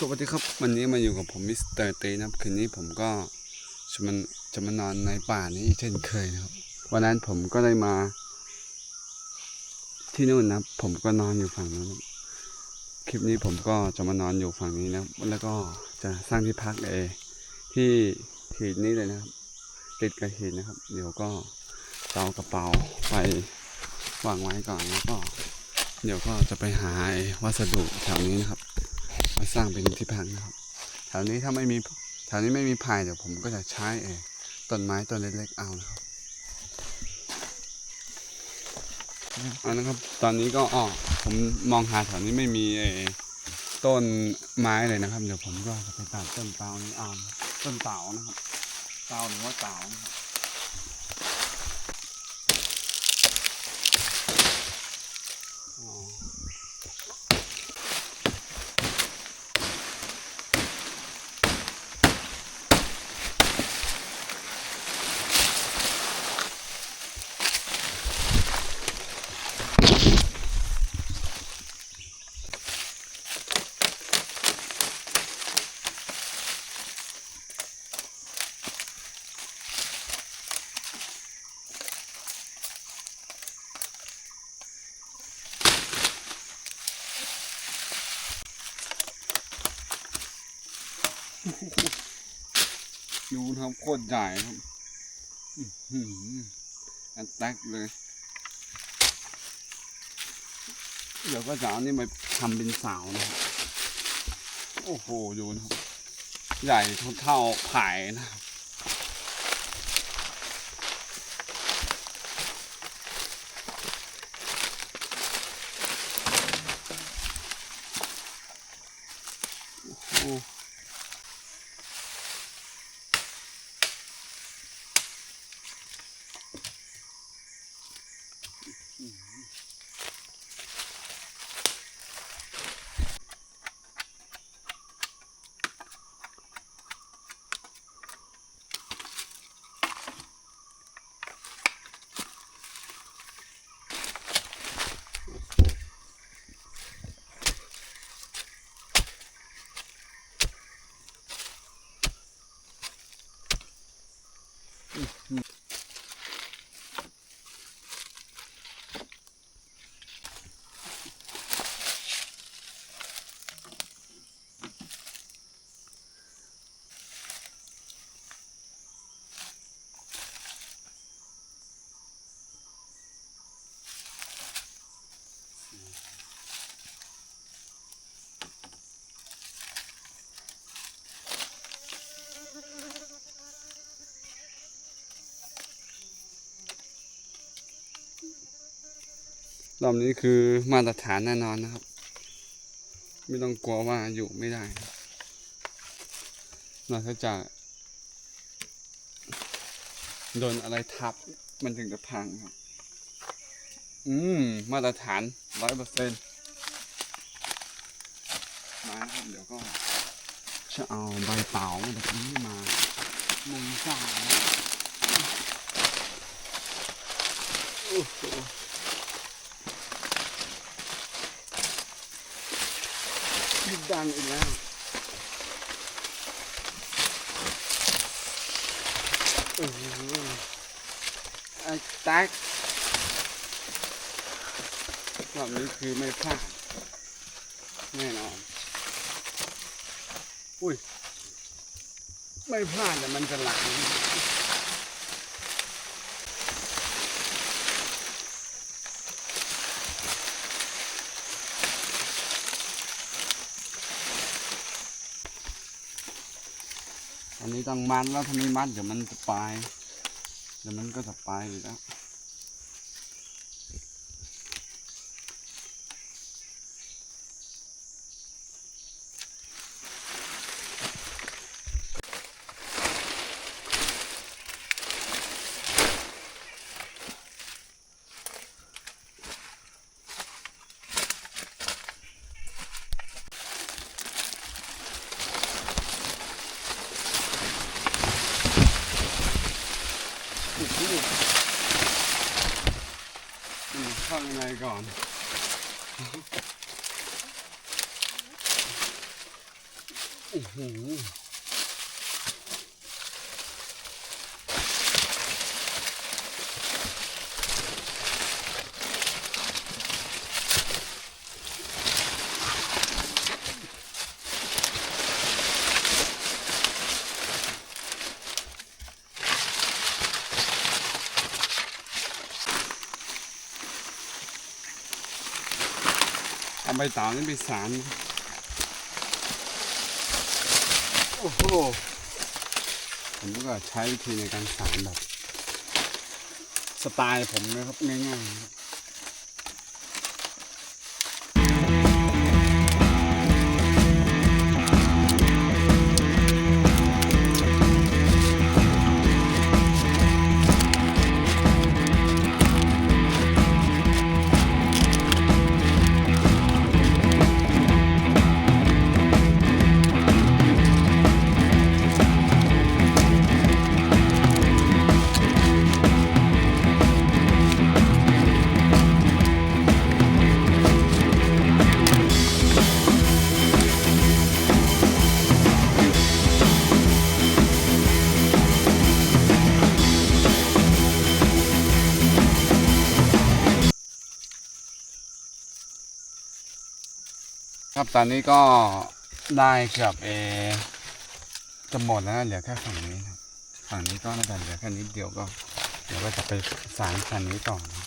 สวัสดีครับวันนี้มาอยู่กับผมมิสเตอร์เตนะครับคืนนี้ผมก็จะมันจะมานอนในป่านี้เช่นเคยนะครับวันนั้นผมก็ได้มา ที่นู่นนะผมก็นอนอยู่ฝั่งนู้นคลิปนี้ผมก็จะมานอนอยู่ฝั่งนี้นะแล้วก็จะสร้างที่พักเองที่หีนนี้เลยนะครับ ติดกับหีนนะครับ เดี๋ยวก็เอากระเป๋าไปวางไว้ก่อนแล้วก็ เดี๋ยวก็จะไปหาวัสดุแถวนี้นะครับ สร้างเป็นที่พักนะครับแถวนี้ถ้าไม่มีแถวนี้ไม่มีพายเดี๋ยวผมก็จะใช้เองต้นไม้ต้นเล็กๆเอานะครับเอานะครับตอนนี้ก็อ๋อผมมองหาแถวนี้ไม่มีไอ้ต้นไม้เลยนะครับ เดี๋ยวผมก็จะไปตัดต้นเตานี้เอาต้นเตานะครับเตาหรือว่าเตานะครับอ๋อ ดูครับโคตรใหญ่ครับอันแตกเลย เดี๋ยวก็จะเอานี่มาทำเป็นสาวนะครับ โอ้โห ดูนะครับ ใหญ่เท่าเท่าๆไผ่นะครับ Mm-hmm. รอบนี้คือมาตรฐานแน่นอนนะครับ ไม่ต้องกลัวว่าอยู่ไม่ได้นอกจากโดนอะไรทับมันถึงจะพังครับ อืม มาตรฐานร้อยเปอร์เซ็นต์มาครับ เดี๋ยวก็จะเอาใบเต๋าแบบนี้มามุงสร้างนะโอ้โห ดังอีกแล้วโอ้โหไอ้แตกรอบนี้คือไม่พลาด แน่นอน อุ้ย ไม่พลาดแต่มันจะหลัง อันนี้ต้องมัดแล้วถ้าไม่มัดเดี๋ยวมันจะไปเดี๋ยวมันก็จะไปอยู่แล้ว ก่อน โอ้โห ใบตองนี่ไปสารโอ้โหผมก็ใช้วิธีในการสารแบบ สไตล์ผมนะครับง่ายๆ ครับตอนนี้ก็ได้เกือบเอจะหมดแล้วเหลือแค่ฝั่งนี้ครับฝั่งนี้ก็น่าจะเหลือแค่นิดเดียวก็ เดี๋ยวก็จะไปสารคันนี้ต่อนะ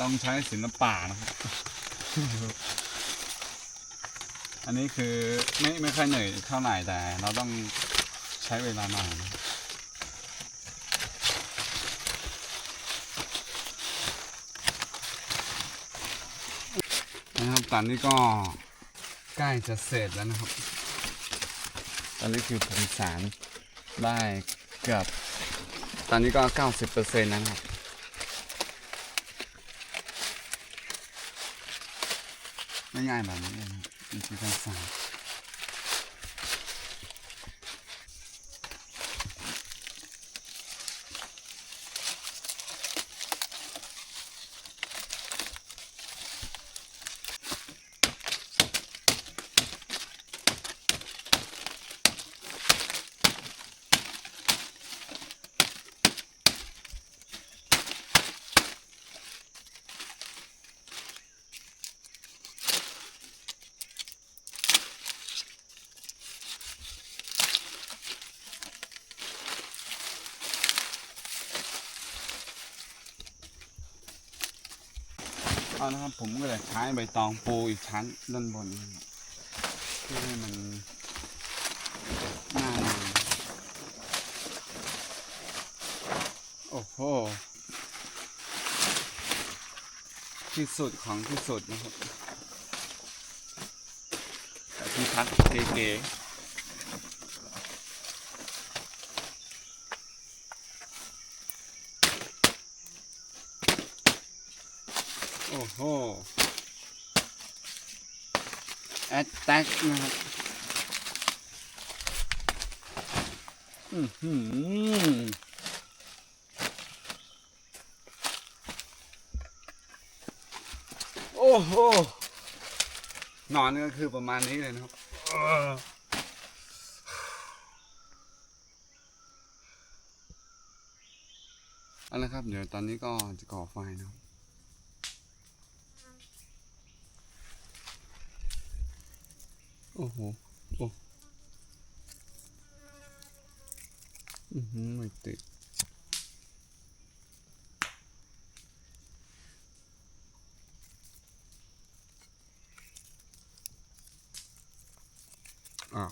ต้องใช้ศิลปะนะครับ อันนี้คือไม่ไม่ค่อยเหนื่อยเท่าไหร่แต่เราต้องใช้เวลาหน่อยนะ นะครับตอนนี้ก็ใกล้จะเสร็จแล้วนะครับ ตอนนี้คือผมสารได้เกือบตอนนี้ก็เก้าสิบเปอร์เซ็นต์นะครับง่ายๆแบบนี้เองครับวิธีการสาร เอานะครับผมก็เลยใช้ใบตองปูอีกชั้นด้านบนเพื่อให้มันหน้านานโอ้โหที่สุดของที่สุดนะครับที่พักเก๋ๆ โอ้โหแอตแทกนะครับอือหือโอ้โหนอนก็คือประมาณนี้เลยนะครับเอาละครับ เดี๋ยวตอนนี้ก็จะก่อไฟนะครับ อ้โหโอ้อือหือไม่ติดอ้าว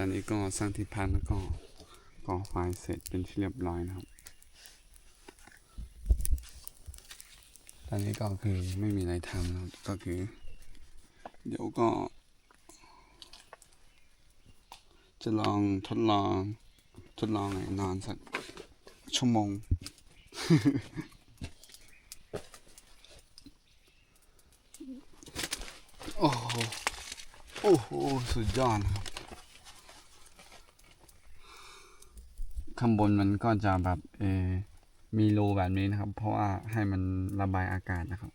ตอนนี้ก็สร้างที่พักแล้วก็ก่อไฟเสร็จเป็นที่เรียบร้อยนะครับ ตอนนี้ก็คือไม่มีอะไรทำนะครับก็คือ เดี๋ยวก็ จะลองทดลองทดลองงนอนสักชั่วโมงโอ้โห โอ้โห สุดยอดครับ ข้างบนมันก็จะแบบเออมีรูแบบนี้นะครับ เพราะว่าให้มันระบายอากาศนะครับ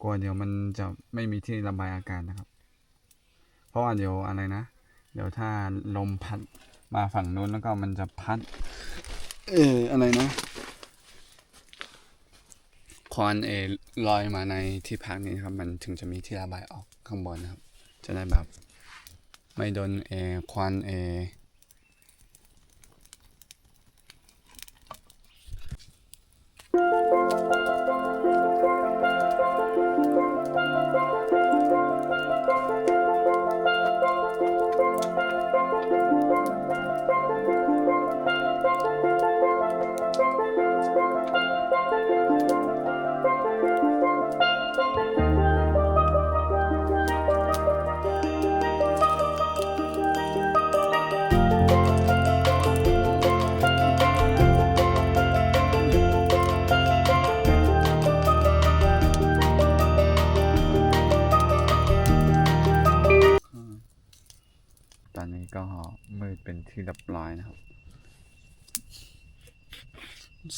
กลัวเดี๋ยวมันจะไม่มีที่ระบายอากาศนะครับ เพราะว่าเดี๋ยวอะไรนะ เดี๋ยวถ้าลมพัดมาฝั่งนู้นแล้วก็มันจะพัด เอออะไรนะควันเอลอยมาในที่พักนี้นะครับ มันถึงจะมีที่ระบายออกข้างบนนะครับ จะได้แบบไม่โดนเอควันเอ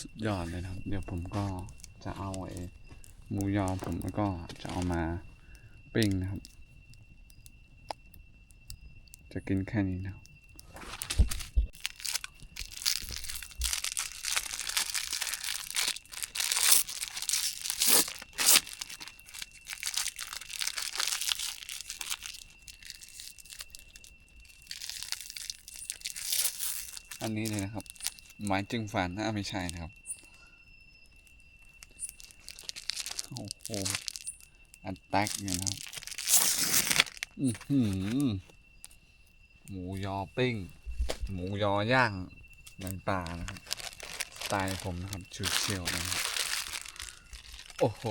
สุดยอดเลยนะครับ เดี๋ยวผมก็จะเอาไอ้หมูยอผมแล้วก็จะเอามาปิ้งนะครับ จะกินแค่นี้นะครับ อันนี้เลยนะครับ ไม้จึงฟันนะไม่ใช่นะครับ โอ้โห อันแตกเนี่ยนะครับ อือหือหมูยอปิ้ง หมูยอย่างในป่านะครับ สไตล์ผมนะครับชิวเชียวๆนะครับ โอ้โห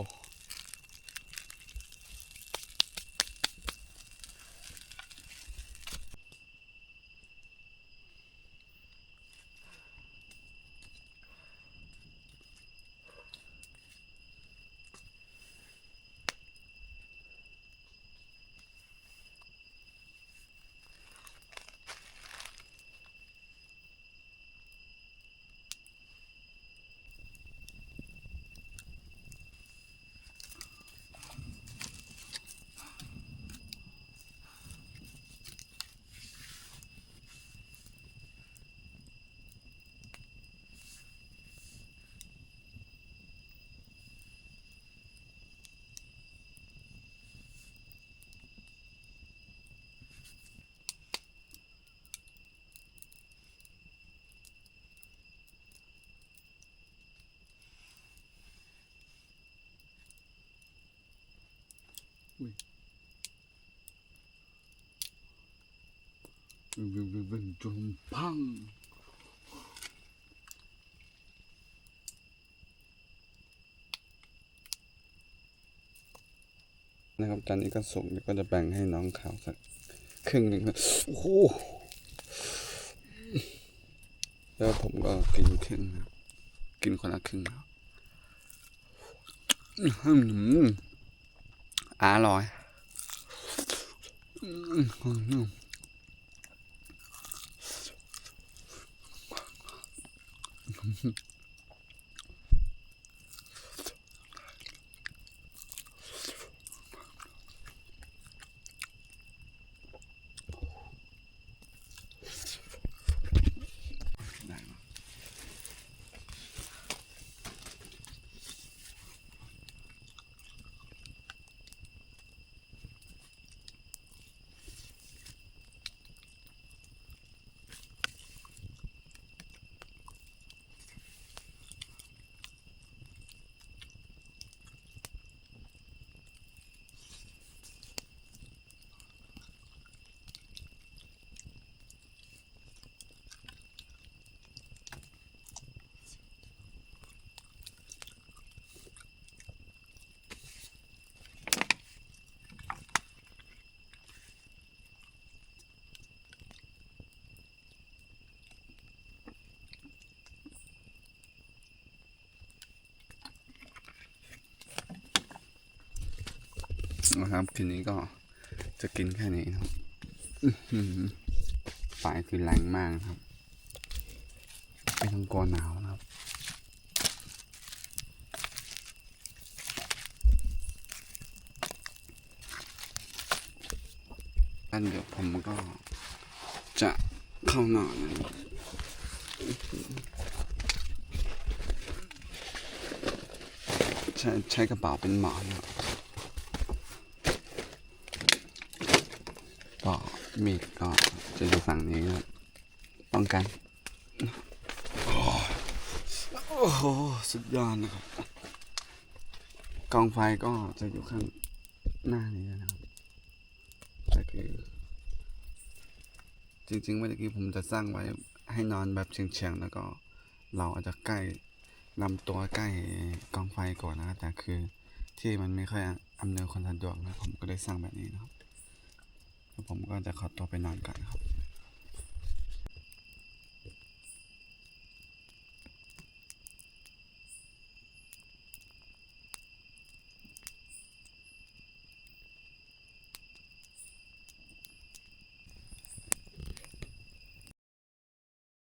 บึ้งบึ้งบึ้งบึ้งจุมพังนะครับตอนนี้ก็สุกแล้วก็จะแบ่งให้น้องเขาสักครึ่งหนึ่งโอ้โหแล้วผมก็กินครึ่งกินคนละครึ่งครับ อื้อหืออร่อยอื้อ นะครับทีนี้ก็จะกินแค่นี้นะครับอื้อหือไฟคือแรงมากนะครับไม่ต้องกลัวหนาวนะครับอันเดี๋ยวผมก็จะเข้านอนนะครับใช้ใช้กระเป๋าเป็นหมอนครับ ก็มีดก็จะอยู่ฝั่งนี้ครับป้องกัน โอ้โห สุดยอดนะครับ กองไฟก็จะอยู่ข้างหน้านี้นะครับแต่คือจริงๆเมื่อกี้ผมจะสร้างไว้ให้นอนแบบเฉียงๆแล้วก็เราอาจจะใกล้นำตัวใกล้กองไฟก่อนนะครับแต่คือที่มันไม่ค่อยอำนวยความสะดวกนะผมก็เลยสร้างแบบนี้นะครับ ผมก็จะขอตัวไปนอนก่อนครับ